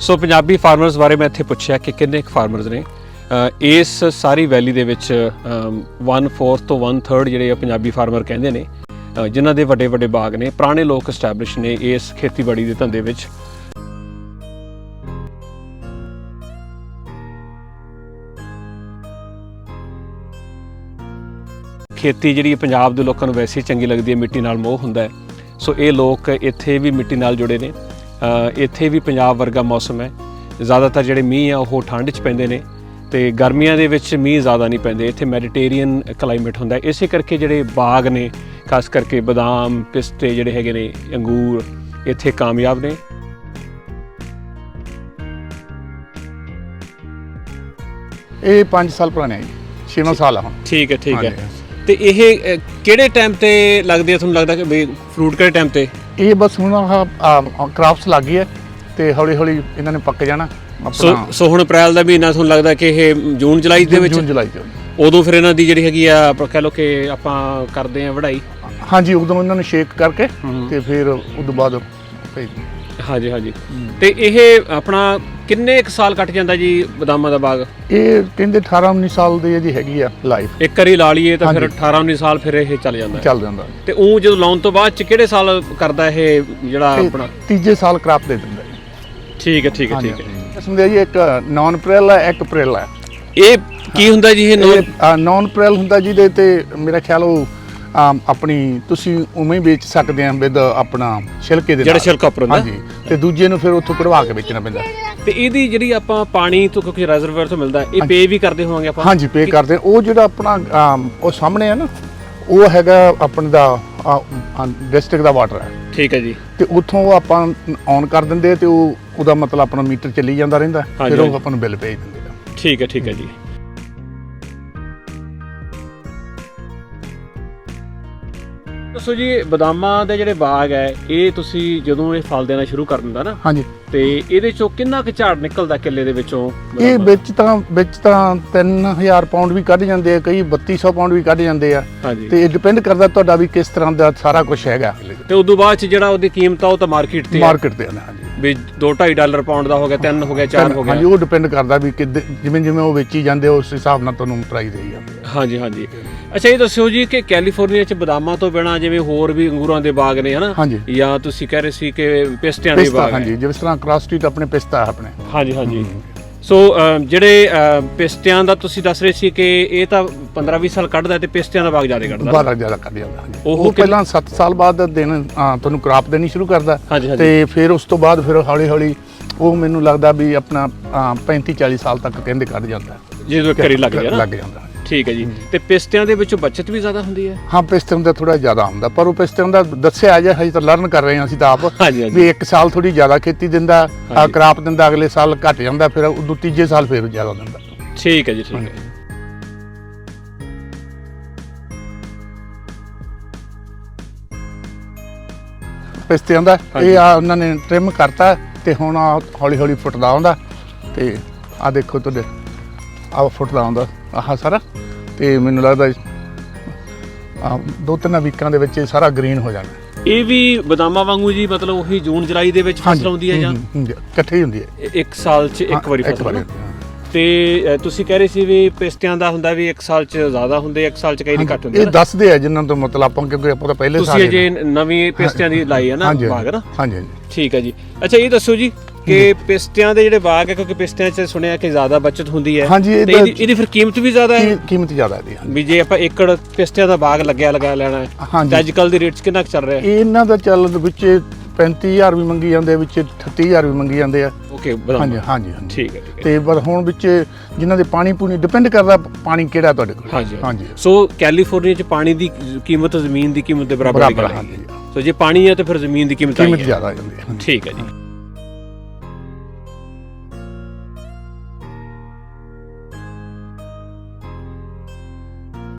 ਸੋ Punjabi farmers ਬਾਰੇ ਮੈਂ ਇੱਥੇ ਪੁੱਛਿਆ ਕਿ ਕਿੰਨੇ ਕੁ ਫਾਰਮਰਸ ਨੇ? ਇਸ ਸਾਰੀ ਵੈਲੀ ਦੇ ਵਿੱਚ 1/4 ਤੋਂ 1/3 ਜਿਹੜੇ ਆ ਪੰਜਾਬੀ ਫਾਰਮਰ ਕਹਿੰਦੇ ਨੇ ਜਿਨ੍ਹਾਂ ਦੇ ਵੱਡੇ ਵੱਡੇ ਬਾਗ ਨੇ, ਪੁਰਾਣੇ ਲੋਕ ਐਸਟੈਬਲਿਸ਼ ਨੇ ਇਸ ਖੇਤੀਬਾੜੀ ਦੇ ਧੰਦੇ ਵਿੱਚ। ਖੇਤੀ ਜਿਹੜੀ ਪੰਜਾਬ ਦੇ ਲੋਕਾਂ ਨੂੰ ਵੈਸੇ ਹੀ ਚੰਗੀ ਲੱਗਦੀ ਹੈ, ਮਿੱਟੀ ਨਾਲ ਮੋਹ ਹੁੰਦਾ ਹੈ। ਸੋ ਇਹ ਲੋਕ ਇੱਥੇ ਵੀ ਮਿੱਟੀ ਨਾਲ ਜੁੜੇ ਨੇ। ਇੱਥੇ ਵੀ ਪੰਜਾਬ ਵਰਗਾ ਮੌਸਮ ਹੈ। ਜ਼ਿਆਦਾਤਰ ਜਿਹੜੇ ਮੀਂਹ ਆ ਉਹ ਠੰਡ 'ਚ ਪੈਂਦੇ ਨੇ ਤੇ ਗਰਮੀਆਂ ਦੇ ਵਿੱਚ ਮੀਂਹ ਜ਼ਿਆਦਾ ਨਹੀਂ ਪੈਂਦੇ। ਇੱਥੇ ਮੈਡੀਟੇਰੀਅਨ ਕਲਾਈਮੇਟ ਹੁੰਦਾ ਹੈ। ਇਸੇ ਕਰਕੇ ਜਿਹੜੇ ਬਾਗ ਨੇ ਖਾਸ ਕਰਕੇ ਬਦਾਮ ਪਿਸਤੇ ਜਿਹੜੇ ਹੈਗੇ ਨੇ ਅੰਗੂਰ ਇੱਥੇ ਕਾਮਯਾਬ ਨੇ। ਇਹ 5 ਸਾਲ ਪੁਰਾਣਾ ਹੈ ਜੀ। 6 ਸਾਲ ਆ ਹੁਣ। ਠੀਕ ਹੈ ਠੀਕ ਹੈ। ਤੇ ਇਹ ਅ, ਕਿਹੜੇ ਟਾਈਮ ਤੇ ਲੱਗਦੇ ਆ? ਤੁਹਾਨੂੰ ਲੱਗਦਾ ਕਿ ਵੀ ਫਰੂਟ ਕਿਹੜੇ ਟਾਈਮ ਤੇ? ਇਹ ਬਸ ਹੁਣ ਆਹ ਕ੍ਰਾਫਟਸ ਲੱਗ ਗਈ ਹੈ ਤੇ ਹੌਲੀ ਹੌਲੀ ਇਹਨਾਂ ਨੇ ਪੱਕ ਜਾਣਾ ਸੋ ਆਪਣਾ ਸੋ ਹੁਣ ਅਪ੍ਰੈਲ ਦਾ ਮਹੀਨਾ ਤੁਹਾਨੂੰ ਲੱਗਦਾ ਕਿ ਇਹ ਜੂਨ ਜੁਲਾਈ ਦੇ ਵਿੱਚ? ਜੂਨ ਜੁਲਾਈ ਚ ਉਦੋਂ ਫਿਰ ਇਹਨਾਂ ਦੀ ਜਿਹੜੀ ਹੈਗੀ ਆ ਆਪਾਂ ਕਹਿ ਲਓ ਕਿ ਆਪਾਂ ਕਰਦੇ ਆ ਵਢਾਈ। ਹਾਂਜੀ ਉਦੋਂ ਇਹਨਾਂ ਨੂੰ ਸ਼ੇਕ ਕਰਕੇ ਹਮ। ਤੇ ਫਿਰ ਉਦੋਂ ਬਾਅਦ ਭੇਜ ਹਾਂਜੀ ਹਾਂਜੀ। ਤੇ ਇਹ ਆਪਣਾ ਕਿੰਨੇ ਕੁ ਸਾਲ ਕੱਟ ਜਾਂਦਾ ਜੀ ਬਦਾਮਾਂ ਦਾ ਬਾਗ? ਇਹ ਕਹਿੰਦੇ 18 19 ਸਾਲ ਦੀ ਇਹਦੀ ਹੈਗੀ ਆ ਲਾਈਫ ਇੱਕ ਵਾਰੀ ਲਾ ਲਈਏ ਤਾਂ ਫਿਰ ਹਾਂਜੀ। 18 19 ਸਾਲ ਫਿਰ ਇਹ ਚੱਲ ਜਾਂਦਾ। ਹੈ। ਚੱਲ ਜਾਂਦਾ। ਤੇ ਉਹ ਜਦੋਂ ਲਾਉਣ ਤੋਂ ਬਾਅਦ ਚ ਕਿਹੜੇ ਸਾਲ ਕਰਦਾ ਇਹ ਜਿਹੜਾ ਤੇ ਆਪਣਾ? ਤੀਜੇ ਸਾਲ ਕ੍ਰਾਪ ਦੇ ਦਿੰਦਾ ਜੀ। ਠੀਕ ਹੈ ਠੀਕ ਹੈ ਠੀਕ ਹੈ। ਕਿਸਮ ਦੇ ਜੀ ਇੱਕ ਨਾਨ ਅਪ੍ਰੈਲ ਹੈ ਇੱਕ ਅਪ੍ਰੈਲ ਹੈ ਇਹ ਕੀ ਹੁੰਦਾ ਜੀ ਇਹ ਨੌ- ਇਹ ਨਾਨ ਅਪ੍ਰੈਲ ਹੁੰਦਾ ਜਿਹਦੇ ਤੇ ਮੇਰਾ ਖਿਆਲ ਉਹ ਆਪਣੀ ਤੁਸੀਂ ਉਵੇਂ ਹੀ ਵੇਚ ਸਕਦੇ ਆ ਵਿਦ ਆਪਣਾ ਛਿਲਕੇ ਦੇ ਜਿਹੜਾ ਨਾਲ। ਛਿਲਕਾ ਉੱਪਰ ਹੁੰਦਾ। ਹਾਂਜੀ ਤੇ ਦੂਜੇ ਨੂੰ ਫਿਰ ਉੱਥੋਂ ਕਢਵਾ ਕੇ ਵੇਚਣਾ ਪੈਂਦਾ। ਤੇ ਇਹਦੀ ਜਿਹੜੀ ਆਪਾਂ ਪਾਣੀ ਤੋਂ ਕਿਉਂਕਿ ਰਿਜ਼ਰਵਾਇਰ ਤੋਂ ਮਿਲਦਾ ਇਹ ਪੇ ਵੀ ਕਰਦੇ ਹੋਵਾਂਗੇ ਆਪਾਂ? ਹਾਂਜੀ ਪੇ ਕਰਦੇ ਉਹ ਜਿਹੜਾ ਆਪਣਾ ਉਹ ਸਾਹਮਣੇ ਹੈ ਨਾ ਉਹ ਹੈਗਾ ਆਪਣੇ ਦਾ ਡਿਸਟ੍ਰਿਕਟ ਦਾ ਵਾਟਰ ਹੈ ਠੀਕ ਹੈ ਜੀ। ਤੇ ਉੱਥੋਂ ਉਹ ਆਪਾਂ ਔਨ ਕਰ ਦਿੰਦੇ ਆ ਤੇ ਉਹ ਉਹਦਾ ਮਤਲਬ ਆਪਣਾ ਮੀਟਰ ਚੱਲੀ ਜਾਂਦਾ ਰਹਿੰਦਾ। ਹਾਂਜੀ, ਫਿਰ ਉਹ ਹਾਂਜੀ। ਆਪਾਂ ਨੂੰ ਬਿੱਲ ਭੇਜ ਦਿੰਦੇ ਆ। ਠੀਕ ਹੈ ਠੀਕ ਹੈ ਜੀ। ਦੱਸੋ ਜੀ ਬਦਾਮਾਂ ਦੇ ਜਿਹੜੇ ਬਾਗ ਹੈ ਇਹ ਤੁਸੀਂ ਜਦੋਂ ਇਹ ਫਲ ਦੇਣਾ ਸ਼ੁਰੂ ਕਰ ਦਿੰਦਾ ਨਾ ਹਾਂਜੀ। ਤੇ ਇਹਦੇ ਚੋਂ ਕਿੰਨਾ ਕੁ ਝਾੜ ਨਿਕਲਦਾ ਕਿੱਲੇ ਦੇ ਵਿੱਚੋਂ ਇਹ ਵਿੱਚ ਤਾਂ ਵਿੱਚ ਤਾਂ 3000 ਪਾਉਂਡ ਵੀ ਕੱਢ ਜਾਂਦੇ ਆ ਕਈ 3200 ਪਾਉਂਡ ਵੀ ਕੱਢ ਜਾਂਦੇ ਆ। ਤੇ ਇਹ ਡਿਪੈਂਡ ਕਰਦਾ ਤੁਹਾਡਾ ਵੀ ਕਿਸ ਤਰ੍ਹਾਂ ਦਾ ਸਾਰਾ ਕੁਝ ਹੈਗਾ। ਤੇ ਉਦੋਂ ਬਾਅਦ ਚ ਜਿਹੜਾ ਉਹਦੀ ਕੀਮਤ ਆ ਉਹ ਤਾਂ ਮਾਰਕੀਟ ਤੇ ਆ। ਮਾਰਕੀਟ ਤੇ ਆਉਂਦਾ ਹਾਂਜੀ। ਵੀ 2.5 ਡਾਲਰ ਪਾਉਂਡ ਦਾ ਹੋ ਗਿਆ 3 ਹੋ ਗਿਆ 4 ਹੋ ਹਾਂਜੀ ਗਿਆ ਉਹ ਡਿਪੈਂਡ ਕਰਦਾ ਵੀ ਕਿੱਦ- ਜਿਵੇਂ ਜਿਵੇਂ ਉਹ ਵੇਚੀ ਜਾਂਦੇ ਉਸ ਹਿਸਾਬ ਨਾਲ ਤੁਹਾਨੂੰ ਪ੍ਰਾਈਸ ਦੇਈ ਜਾਂਦੇ ਆ। ਹਾਂਜੀ ਹਾਂਜੀ। ਅੱਛਾ ਇਹ ਦੱਸਿਓ ਜੀ ਕਿ ਕੈਲੀਫੋਰਨੀਆ ਚ ਬਦਾਮਾਂ ਤੋਂ ਬਿਨਾ ਜਿਵੇਂ ਹੋਰ ਵੀ ਅੰਗੂਰਾਂ ਦੇ ਬਾਗ ਨੇ ਹਨਾ? ਹਾਂਜੀ। ਜਾਂ ਤੁਸੀਂ ਕਹਿ ਰਹੇ ਸੀ ਕਿ ਪਿਸਤਿਆਂ ਦੇ ਪਿਸਤਾ ਬਾਗ ਹਾਂਜੀ ਜਿਸ ਤਰ੍ਹਾਂ ਕ੍ਰਾਸ ਸਟਰੀਟ ਆਪਣੇ ਪਿਸਤਾ ਹੈ ਆਪਣੇ। ਹਾਂਜੀ ਹਾਂਜੀ। ਸੋ ਅਮ, ਜਿਹੜੇ ਅਮ, ਪਿਸਤਿਆਂ ਦਾ ਤੁਸੀਂ ਦੱਸ ਰਹੇ ਸੀ ਕਿ ਇਹ ਤਾਂ 15-20 ਸਾਲ ਕੱਢਦਾ ਤੇ ਪਿਸਤਿਆਂ ਦਾ ਬਾਗ ਜ਼ਿਆਦਾ ਕੱਢਦਾ। ਬਾਰਾ ਜ਼ਿਆਦਾ ਕੱਢ ਜਾਂਦਾ ਹਾਂਜੀ। ਉਹ ਉਹ ਕਿ- ਪਹਿਲਾਂ 7 ਸਾਲ ਬਾਅਦ ਦਿਨ ਤੁਹਾਨੂੰ ਕ੍ਰਾਪ ਦੇਣੀ ਸ਼ੁਰੂ ਕਰਦਾ। ਹਾਂਜੀ ਹਾਂਜੀ। ਤੇ ਫਿਰ ਉਸ ਤੋਂ ਬਾਅਦ ਫਿਰ ਹੌਲੀ ਹੌਲੀ ਉਹ ਮੈਨੂੰ ਲੱਗਦਾ ਵੀ ਆਪਣਾ 35 40 ਸਾਲ ਤੱਕ ਕਹਿੰਦੇ ਕੱਢ ਜਾਂਦਾ। ਜਦੋਂ ਇੱਕ ਵਾਰੀ ਲੱਗ ਗਿਆ ਨਾ। ਲੱਗ ਜਾਂਦਾ ਠੀਕ ਹੈ ਜੀ। ਤੇ ਪਿਸਤਿਆਂ ਦੇ ਵਿੱਚੋਂ ਬਚਤ ਵੀ ਜ਼ਿਆਦਾ ਹੁੰਦੀ ਹੈ? ਹਾਂ ਪਿਸਤਨ ਦਾ ਥੋੜਾ ਜ਼ਿਆਦਾ ਹੁੰਦਾ ਪਰ ਉਹ ਪਿਸਤਨ ਦਾ ਦੱਸਿਆ ਜੇ ਹਜੇ ਤਾਂ ਲਰਨ ਕਰ ਰਹੇ ਹਾਂ ਅਸੀਂ ਤਾਂ ਆਪ ਹਾਂਜੀ ਹਾਂਜੀ। ਵੀ ਇੱਕ ਸਾਲ ਥੋੜੀ ਜ਼ਿਆਦਾ ਖੇਤੀ ਦਿੰਦਾ ਹਾਂਜੀ। ਕ੍ਰਾਪ ਦਿੰਦਾ ਅਗਲੇ ਸਾਲ ਘਟ ਜਾਂਦਾ ਫਿਰ ਉਦੋਂ ਤੀਜੇ ਸਾਲ ਫਿਰ ਜ਼ਿਆਦਾ ਦਿੰਦਾ। ਠੀਕ ਹੈ ਜੀ ਠੀਕ ਹੈ। ਪਿਸਤਿਆਂ ਦਾ ਹਾਂਜੀ। ਇਹ ਆ ਉਹਨਾਂ ਨੇ ਟ੍ਰਿਮ ਕਰਤਾ ਤੇ ਹੁਣ ਹੌਲੀ ਹੌਲੀ ਫੁੱਟਦਾ ਆਉਂਦਾ ਤੇ ਆ ਦੇਖੋ ਤੁਹਾਡੇ ਆ ਫੁੱਟਦਾ ਆਉਂਦਾ ਆਹ ਸਾਰਾ। ਤੇ ਮੈਨੂੰ ਲੱਗਦਾ ਆ ਦੋ ਤਿੰਨ ਵੀਕਾਂ ਦੇ ਵਿੱਚ ਇਹ ਸਾਰਾ ਗ੍ਰੀਨ ਹੋ ਜਾਣਾ। ਇਹ ਵੀ ਬਦਾਮਾਂ ਵਾਂਗੂ ਜੀ ਮਤਲਬ ਉਹੀ ਜੂਨ ਜੁਲਾਈ ਦੇ ਵਿੱਚ ਫਸਲ ਆਉਂਦੀ ਹੈ ਜਾਂ? ਹਮ, ਹਮ, ਹਮ, ਇਕੱਠੇ ਹੀ ਹੁੰਦੀ ਹੈ। ਇੱਕ ਸਾਲ 'ਚ ਇੱਕ ਵਾਰੀ ਇੱਕ ਫਸਲ ਵਾਰੀ? ਹਾਂ। ਤੇ ਅ, ਤੁਸੀਂ ਕਹਿ ਰਹੇ ਸੀ ਵੀ ਪਿਸਤਿਆਂ ਦਾ ਹੁੰਦਾ ਵੀ ਇੱਕ ਸਾਲ 'ਚ ਜ਼ਿਆਦਾ ਹੁੰਦੇ ਇੱਕ ਸਾਲ 'ਚ ਕਈ ਨਹੀਂ ਘੱਟ ਹੁੰਦੇ ਇਹ ਨਾ? ਦੱਸਦੇ ਆ ਜਿਨ੍ਹਾਂ ਤੋਂ ਮਤਲਬ ਆਪਾਂ ਕਿਉਂਕਿ ਆਪਾਂ ਤਾਂ ਪਹਿਲੇ ਸਾਲ ਤੁਸੀਂ ਅਜੇ ਨਵੀਂ ਪਿਸਤਿਆਂ ਦੀ ਲਾਈ ਹੈ ਨਾ ਹਾਂਜੀ ਬਾਗ ਨਾ? ਹਾਂਜੀ ਹਾਂਜੀ। ਠੀਕ ਹੈ ਜੀ। ਅੱਛਾ ਇਹ ਦੱਸੋ ਜੀ ਕਿ ਪਿਸਤਿਆਂ ਦੇ ਜਿਹੜੇ ਬਾਗ ਹੈ ਕਿਉਂਕਿ ਪਿਸਤਿਆਂ 'ਚ ਸੁਣਿਆ ਕਿ ਜ਼ਿਆਦਾ ਬਚਤ ਹੁੰਦੀ ਹੈ। ਹਾਂਜੀ, ਤੇ ਇਹਦਾ- ਇਹਦੀ ਇਹਦੀ ਫਿਰ ਕੀਮਤ ਵੀ ਜ਼ਿਆਦਾ ਹੈ? ਕੀ- ਕੀਮਤ ਜ਼ਿਆਦਾ ਇਹਦੀ ਹਾਂਜੀ। ਵੀ ਜੇ ਆਪਾਂ ਏਕੜ ਪਿਸਤਿਆਂ ਦਾ ਬਾਗ ਲੱਗਿਆ ਲਗਾ ਲੈਣਾ ਹੈ ਹਾਂਜੀ। ਤਾਂ ਅੱਜ ਕੱਲ ਦੀ ਰੇਟ 'ਚ ਕਿੰਨਾ ਕੁ ਚੱਲ ਰਿਹਾ ਹੈ? ਇਹਨਾਂ ਦਾ ਚੱਲ ਵਿੱਚ 35000 ਵੀ ਮੰਗੀ ਜਾਂਦੇ ਆ, ਵਿੱਚ 38000 ਵੀ ਮੰਗੀ ਜਾਂਦੇ ਆ। ਓਕੇ ਹਾਂਜੀ ਬਦਾਮ ਹਾਂਜੀ ਹਾਂਜੀ। ਠੀਕ ਹੈ ਠੀਕ ਹੈ। ਤੇ ਪਰ ਹੁਣ ਵਿੱਚ ਜਿਨ੍ਹਾਂ ਦੇ ਪਾਣੀ ਪੂਣੀ ਡਿਪੈਂਡ ਕਰਦਾ ਪਾਣੀ ਕਿਹੜਾ ਤੁਹਾਡੇ ਕੋਲ? ਹਾਂਜੀ ਹਾਂਜੀ। ਸੋ ਕੈਲੀਫੋਰਨੀਆ 'ਚ ਪਾਣੀ ਦੀ ਕੀਮਤ ਜ਼ਮੀਨ ਦੀ ਕੀਮਤ ਦੇ ਬਰਾਬਰ ਦੀ ਬਰਾਬਰ ਗੱਲ ਹੈ ਹਾਂਜੀ। ਸੋ ਜੇ ਪਾਣੀ ਹੈ ਤਾਂ ਫਿਰ ਜ਼ਮੀਨ ਦੀ ਕੀਮਤ ਆਈ ਕੀਮਤ ਹੈ। ਜ਼ਿਆਦਾ ਆ ਜਾਂਦੀ ਹੈ ਠੀਕ ਹੈ ਜੀ।